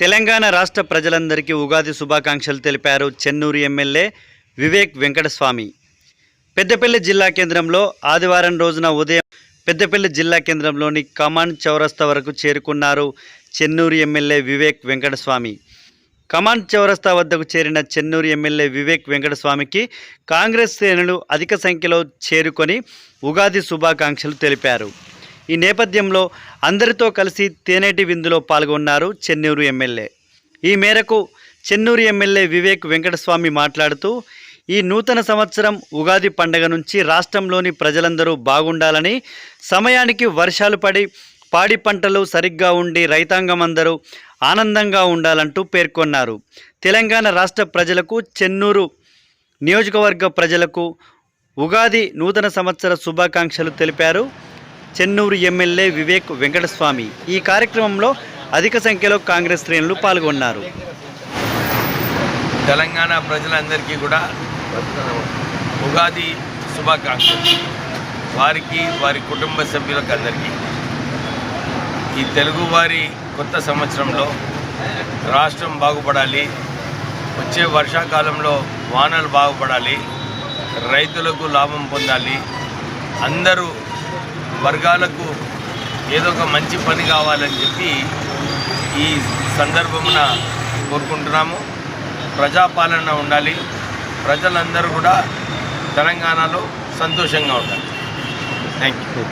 తెలంగాణ రాష్ట్ర ప్రజలందరికీ ఉగాది శుభాకాంక్షలు తెలిపారు చెన్నూరు ఎమ్మెల్యే వివేక్ వెంకటస్వామి. పెద్దపల్లి జిల్లా కేంద్రంలో ఆదివారం రోజున ఉదయం పెద్దపల్లి జిల్లా కేంద్రంలోని కమాండ్ చౌరస్తా వరకు చేరుకున్నారు చెన్నూరు ఎమ్మెల్యే వివేక్ వెంకటస్వామి. కమాండ్ చౌరస్తా వద్దకు చేరిన చెన్నూరు ఎమ్మెల్యే వివేక్ వెంకటస్వామికి కాంగ్రెస్ శ్రేణులు అధిక సంఖ్యలో చేరుకొని ఉగాది శుభాకాంక్షలు తెలిపారు. ఈ నేపథ్యంలో అందరితో కలిసి తేనేటి విందులో పాల్గొన్నారు చెన్నూరు ఎమ్మెల్యే. ఈ మేరకు చెన్నూరు ఎమ్మెల్యే వివేక్ వెంకటస్వామి మాట్లాడుతూ ఈ నూతన సంవత్సరం ఉగాది పండగ నుంచి రాష్ట్రంలోని ప్రజలందరూ బాగుండాలని సమయానికి వర్షాలు పడి పాడి పంటలు సరిగ్గా ఉండి రైతాంగం అందరూ ఆనందంగా ఉండాలంటూ పేర్కొన్నారు. తెలంగాణ రాష్ట్ర ప్రజలకు చెన్నూరు నియోజకవర్గ ప్రజలకు ఉగాది నూతన సంవత్సర శుభాకాంక్షలు తెలిపారు. చెన్నూరు ఎమ్మెల్యే వివేక్ వెంకటస్వామి. ఈ కార్యక్రమంలో అధిక సంఖ్యలో కాంగ్రెస్ శ్రేణులు పాల్గొన్నారు. తెలంగాణ ప్రజలందరికీ కూడా ఉగాది శుభాకాంక్షలు. వారికి వారి కుటుంబ సభ్యులకు అందరికీ. ఈ తెలుగువారి కొత్త సంవత్సరంలో రాష్ట్రం బాగుపడాలి. వచ్చే వర్షాకాలంలో వానలు బాగుపడాలి. రైతులకు లాభం పొందాలి. అందరూ వర్గాలకు ఏదో ఒక మంచి పని కావాలని చెప్పి ఈ సందర్భమున కోరుకుంటున్నాము. ప్రజాపాలన ఉండాలి. ప్రజలందరూ కూడా తెలంగాణలో సంతోషంగా ఉండాలి. Thank you